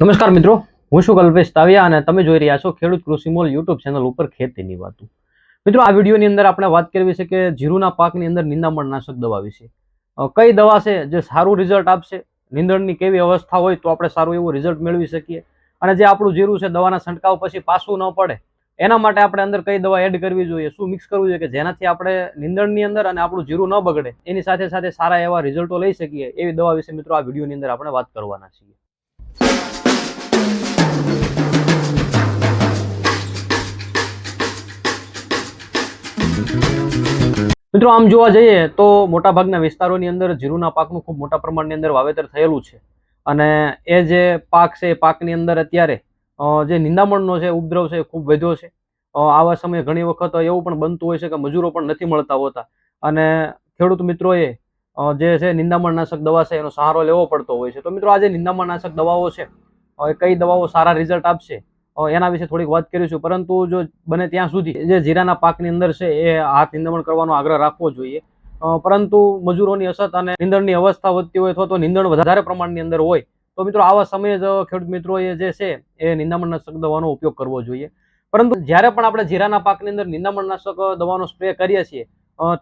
નમસ્કાર મિત્રો, હું છું કલ્પેશ તાવિયા અને તમે જોઈ રહ્યા છો ખેડૂત કૃષિ મોલ યુટ્યુબ ચેનલ ઉપર ખેતીની વાતો. મિત્રો, આ વિડીયોની અંદર આપણે વાત કરવી છે કે જીરુના પાકની અંદર નિંદામણ નાશક દવા વિશે. કઈ દવા છે જે સારું રિઝલ્ટ આપશે? નીંદણની કેવી અવસ્થા હોય તો આપણે સારું એવું રિઝલ્ટ મેળવી શકીએ. અને જે આપણું જીરું છે દવાના છંટકાવ પછી પાછું ન પડે, એના માટે આપણે અંદર કઈ દવા એડ કરવી જોઈએ? શું મિક્સ કરવું જોઈએ કે જેનાથી આપણે નીંદણની અંદર અને આપણું જીરું ન બગડે? એની સાથે સાથે સારા એવા રિઝલ્ટો લઈ શકીએ એવી દવા વિશે મિત્રો આ વિડીયોની અંદર આપણે વાત કરવાના છીએ. મિત્રો, આમ જોવા જઈએ તો મોટાભાગના વિસ્તારોની અંદર જીરુના પાકનું ખૂબ મોટા પ્રમાણની અંદર વાવેતર થયેલું છે. અને એ જે પાક છે, એ પાકની અંદર અત્યારે જે નિંદામણનો છે, ઉપદ્રવ છે, એ ખૂબ વધ્યો છે. આવા સમયે ઘણી વખત એવું પણ બનતું હોય છે કે મજૂરો પણ નથી મળતા હોતા. અને ખેડૂત મિત્રોએ જે છે નિંદામણનાશક દવા છે, એનો સહારો લેવો પડતો હોય છે. તો મિત્રો, આ જે નિંદામણનાશક દવાઓ છે કઈ દવાઓ સારા રિઝલ્ટ આપશે? એના વિશે થોડીક વાત કરીશું. પરંતુ જો બને ત્યાં સુધી જે જીરાના પાકની અંદર છે, એ હાથ નિંદમણ કરવાનો આગ્રહ રાખવો જોઈએ. પરંતુ મજૂરોની અછત અને નીંદણની અવસ્થા વધતી હોય અથવા તો નીંદણ વધારે પ્રમાણની અંદર હોય, તો મિત્રો આવા સમયે જ ખેડૂત મિત્રોએ જે છે, એ નિંદામણનાશક દવાનો ઉપયોગ કરવો જોઈએ. પરંતુ જ્યારે પણ આપણે જીરાના પાકની અંદર નિંદામણનાશક દવાનો સ્પ્રે કરીએ છીએ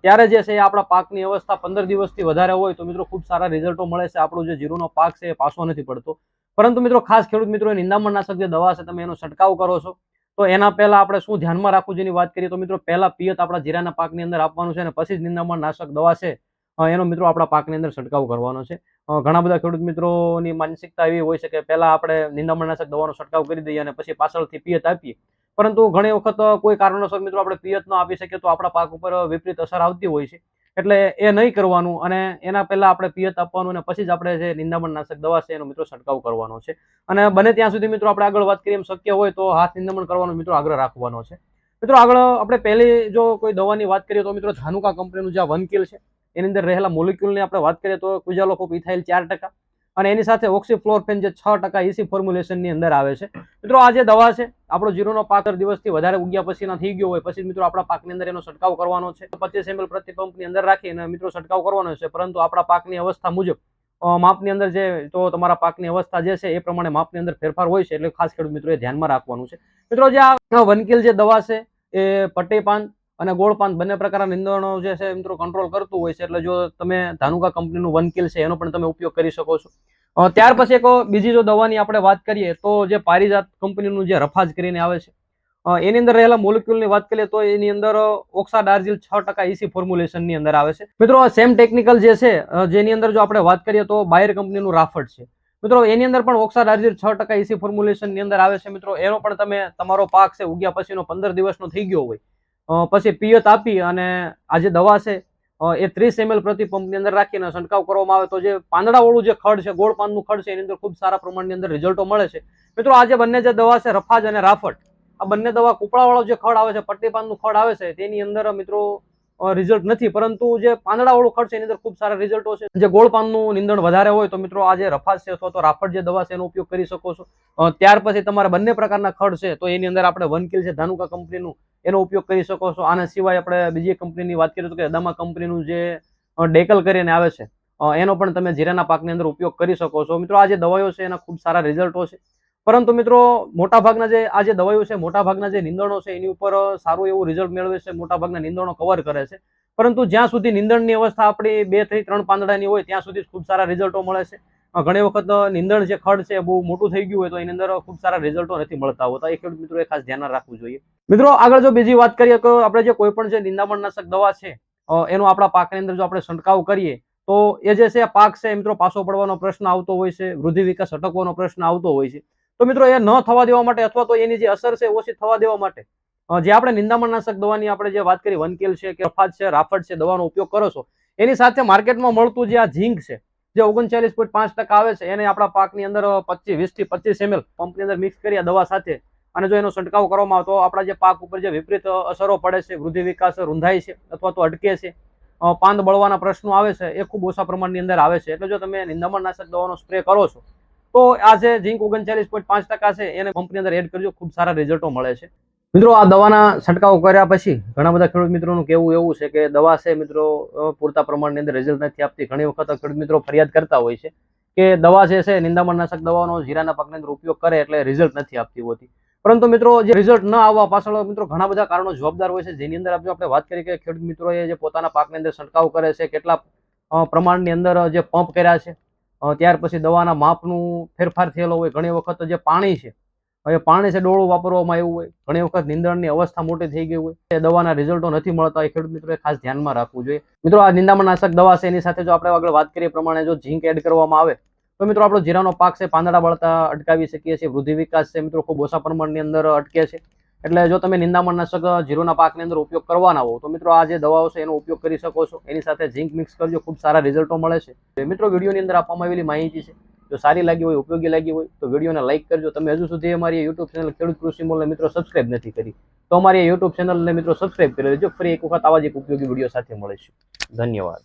ત્યારે જે છે એ આપણા પાકની અવસ્થા પંદર દિવસથી વધારે હોય, તો મિત્રો ખૂબ સારા રિઝલ્ટો મળે છે. આપણો જે જીરુનો પાક છે એ પાછો નથી પડતો. પરંતુ મિત્રો, ખાસ ખેડૂત મિત્રો નિંદામણનાશક જે દવા છે, તમે એનો છંટકાવ કરો છો. તો એના પહેલા આપણે શું ધ્યાનમાં રાખવું જેની વાત કરીએ તો મિત્રો, પહેલા પિયત આપણા જીરાના પાકની અંદર આપવાનું છે અને પછી જ નિંદામણનાશક દવા છે એનો મિત્રો આપણા પાકની અંદર છંટકાવ કરવાનો છે. ઘણા બધા ખેડૂત મિત્રોની માનસિકતા એવી હોય છે કે પહેલા આપણે નિંદામણનાશક દવાનો છંટકાવ કરી દઈએ અને પછી પાછળથી પિયત આપીએ. પરંતુ ઘણી વખત કોઈ કારણોસર મિત્રો, આપણે પિયત ન આપી શકીએ તો આપણા પાક ઉપર વિપરીત અસર આવતી હોય છે. એટલે એ નહીં કરવાનું અને એના પહેલાં આપણે પિયત આપવાનું અને પછી જ આપણે જે નિંદામણનાશક દવા છે એનો મિત્રો છંટકાવ કરવાનો છે. અને બને ત્યાં સુધી મિત્રો આપણે આગળ વાત કરીએ એમ શક્ય હોય તો હાથ નિંદામણ કરવાનો મિત્રો આગ્રહ રાખવાનો છે. મિત્રો આગળ આપણે પહેલી જો કોઈ દવાની વાત કરીએ તો મિત્રો ધાનુકા કંપનીનું જે વનકીલ છે, એની અંદર રહેલા મોલિક્યુલની આપણે વાત કરીએ તો કુજાલોકોપ ઇથાઇલ ચાર ટકા અને એની સાથે ઓક્સીફ્લોરફેન જે છ ટકા ઇસી ફોર્મ્યુલેશનની અંદર આવે છે. મિત્રો, આ જે દવા છે, આપણો જીરોનો પાક દિવસથી વધારે ઉગ્યા પછીના થઈ ગયો હોય, પછી મિત્રો આપણા પાકની અંદર એનો છંટકાવ કરવાનો છે. પચીસ એમએલ પ્રતિ પંપની અંદર રાખીને મિત્રો છંટકાવ કરવાનો છે, પરંતુ આપણા પાકની અવસ્થા મુજબ માપની અંદર જે, તો તમારા પાકની અવસ્થા જે છે, એ પ્રમાણે માપની અંદર ફેરફાર હોય છે, એટલે ખાસ ખેડૂત મિત્રોએ ધ્યાનમાં રાખવાનું છે. મિત્રો, જે આ વનકીલ જે દવા છે, એ પટ્ટી પાન અને ગોળપાન બંને પ્રકારના નિંદણો જે છે મિત્રો કંટ્રોલ કરતું હોય છે. એટલે જો તમે ધાનુકા કંપનીનું વનકિલ છે, એનો પણ તમે ઉપયોગ કરી શકો છો. ત્યાર પછી એક બીજી જો દવાની આપણે વાત કરીએ, તો જે પારિજાત કંપનીનું જે રફાજ કરીને આવે છે. એની અંદર રહેલા મોલિક્યુલની વાત કરીએ, તો એની અંદર ઓક્સા ડાર્જિલ છ ટકા ઇસી ફોર્મ્યુલેશનની અંદર આવે છે. મિત્રો સેમ ટેકનિકલ જે છે જેની અંદર જો આપણે વાત કરીએ, તો બાયર કંપનીનું રાફટ છે મિત્રો, એની અંદર પણ ઓક્સા ડાર્જિલ છ ટકા ઇસી ફોર્મ્યુલેશનની અંદર આવે છે. મિત્રો, એનો પણ તમે, તમારો પાક છે, ઉગ્યા પછીનો પંદર દિવસનો થઈ ગયો હોય. પછી પિયત આપી અને આ જે દવા છે એ ત્રીસ એમએલ પ્રતિ પંપની અંદર રાખીને છંટકાવ કરવામાં આવે તો જે પાંદડાવાળું જે ખડ છે ગોળ પાનનું ખડ છે, એની અંદર ખૂબ સારા પ્રમાણની અંદર રિઝલ્ટો મળે છે. મિત્રો, આ જે બંને જે દવા છે, રફાજ અને રાફટ, આ બંને દવા કૂપળાવાળો જે ખડ આવે છે પટ્ટી પાનનું ખડ આવે છે, તેની અંદર મિત્રો રિઝલ્ટ નથી. પરંતુ જે પાંદડાવાળું ખડ છે, એની અંદર ખૂબ સારા રિઝલ્ટો છે. જે ગોળ પાનનું નિંદણ વધારે હોય તો મિત્રો, આ જે રફાજ છે અથવા તો રાફટ જે દવા છે, એનો ઉપયોગ કરી શકો છો. ત્યાર પછી તમારા બંને પ્રકારના ખડ છે, તો એની અંદર આપણે વનકિલ છે, ધાનુકા કંપનીનું એનો ઉપયોગ કરી શકો છો. આના સિવાય આપણે બીજી કંપનીની વાત કરીએ તો કે અદામા કંપનીનું જે ડેકલ કરીને આવે છે એનો પણ તમે જીરાના પાકની અંદર ઉપયોગ કરી શકો છો. મિત્રો, આ જે દવાઈઓ છે એના ખૂબ સારા રિઝલ્ટો છે. પરંતુ મિત્રો, મોટાભાગના જે, આ જે દવાઈઓ છે, મોટાભાગના જે નિંદણો છે, એની ઉપર સારું એવું રિઝલ્ટ મેળવે છે, મોટાભાગના નિંદણો કવર કરે છે. પરંતુ જ્યાં સુધી નિંદણની અવસ્થા આપણી બેથી ત્રણ પાંદડાની હોય, ત્યાં સુધી ખૂબ સારા રિઝલ્ટો મળે છે. ઘણી વખત નિંદણ જે ખડ છે બહુ મોટું થઈ ગયું હોય તો એની અંદર ખૂબ સારા રિઝલ્ટો નથી મળતા હોતા. એ ખેડૂત મિત્રોએ ખાસ ધ્યાન રાખવું જોઈએ. મિત્રો, આગળ જો બીજી વાત કરીએ તો આપણે જે કોઈ પણ જે નિંદામણનાશક દવા છે એનો આપણા પાકની અંદર જો આપણે છંટકાવ કરીએ, તો એ જે છે, પાક છે મિત્રો પાછો પડવાનો પ્રશ્ન આવતો હોય છે, વૃદ્ધિ વિકાસ અટકવાનો પ્રશ્ન આવતો હોય છે. તો મિત્રો, એ ન થવા દેવા માટે અથવા તો એની જે અસર છે ઓછી થવા દેવા માટે જે આપણે નિંદામણનાશક દવાની આપણે જે વાત કરી, વનકેલ છે કે રફાજ છે રાફટ છે, દવાનો ઉપયોગ કરો છો, એની સાથે માર્કેટમાં મળતું જે આ ઝીંક છે, જે ઓગણચાલીસ પોઈન્ટ પાંચ ટકા આવે છે, એને આપણા પાકની અંદર પચીસ, વીસથી પચીસ એમએલ પંપની અંદર મિક્સ કરી દવા સાથે અને જો એનો છંટકાવ કરવામાં આવતો આપણા જે પાક ઉપર જે વિપરીત અસરો પડે છે, વૃદ્ધિ વિકાસ રૂંધાય છે અથવા તો અટકે છે પાંદ બળવાના પ્રશ્નો આવે છે, એ ખૂબ ઓછા પ્રમાણની અંદર આવે છે. એટલે જો તમે નિંદામણનાશક દવાનો સ્પ્રે કરો છો, તો આ જે ઝીંક ઓગણચાલીસ પોઈન્ટ પાંચ ટકા છે, એને પંપની અંદર એડ કરજો, ખૂબ સારા રિઝલ્ટો મળે છે. મિત્રો, આ દવાના છંટકાવ કર્યા પછી ઘણા બધા ખેડૂત મિત્રોનું કહેવું એવું છે કે દવા છે મિત્રો પૂરતા પ્રમાણની અંદર રિઝલ્ટ નથી આપતી. ઘણી વખત ખેડૂત મિત્રો ફરિયાદ કરતા હોય છે કે દવા છે, નિંદામણનાશક દવાનો જીરાના પાકની અંદર ઉપયોગ કરે એટલે રિઝલ્ટ નથી આપતી હોતી. પરંતુ મિત્રો જે રિઝલ્ટ ન આવવા પાછળ મિત્રો ઘણા બધા કારણો જવાબદાર હોય છે. જેની અંદર આપણે વાત કરી કે ખેડૂત મિત્રોએ જે પોતાના પાકની અંદર છંટકાવ કરે છે, કેટલા પ્રમાણની અંદર જે પંપ કર્યા છે ત્યાર પછી દવાના માપનું ફેરફાર થયેલો હોય, ઘણી વખત જે પાણી છે, હવે પાણી છે ડોળું વાપરવામાં આવ્યું હોય, ઘણી વખત નિંદણની અવસ્થા મોટી થઈ ગઈ હોય, એ દવાના રિઝલ્ટો નથી મળતા, એ ખેડૂત મિત્રોએ ખાસ ધ્યાનમાં રાખવું જોઈએ. મિત્રો આ નિંદામણનાશક દવા છે, એની સાથે જો આપણે આગળ વાત કરીએ પ્રમાણે જો ઝીંક એડ કરવામાં આવે તો મિત્રો આપણો જીરાનો પાક છે, પાંદડા બળતા અટકાવી શકીએ છીએ, વૃદ્ધિ વિકાસ છે, મિત્રો ખૂબ ઓછા પ્રમાણની અંદર અટકે છે. એટલે જો તમે નિંદામણનાશક જીરોના પાકની અંદર ઉપયોગ કરવાના હો, તો મિત્રો આ જે દવાઓ છે એનો ઉપયોગ કરી શકો છો. એની સાથે ઝીંક મિક્સ કરજો, ખૂબ સારા રિઝલ્ટો મળે છે. મિત્રો વિડીયોની અંદર આપવામાં આવેલી માહિતી છે, જો સારી લાગી હોય, ઉપયોગી લાગી હોય, તો વિડીયોને લાઇક કરજો. તમે હજુ સુધી અમારી યુટ્યુબ ચેનલ ખેડૂત કૃષિ મોલને મિત્રો સબસ્ક્રાઇબ નથી કરી, તો અમારી યુટ્યુબ ચેનલને મિત્રો સબસ્ક્રાઇબ કરી દેજો. ફરી એક વખત આવા જ ઉપયોગી વીડિયો સાથે મળીશું. ધન્યવાદ.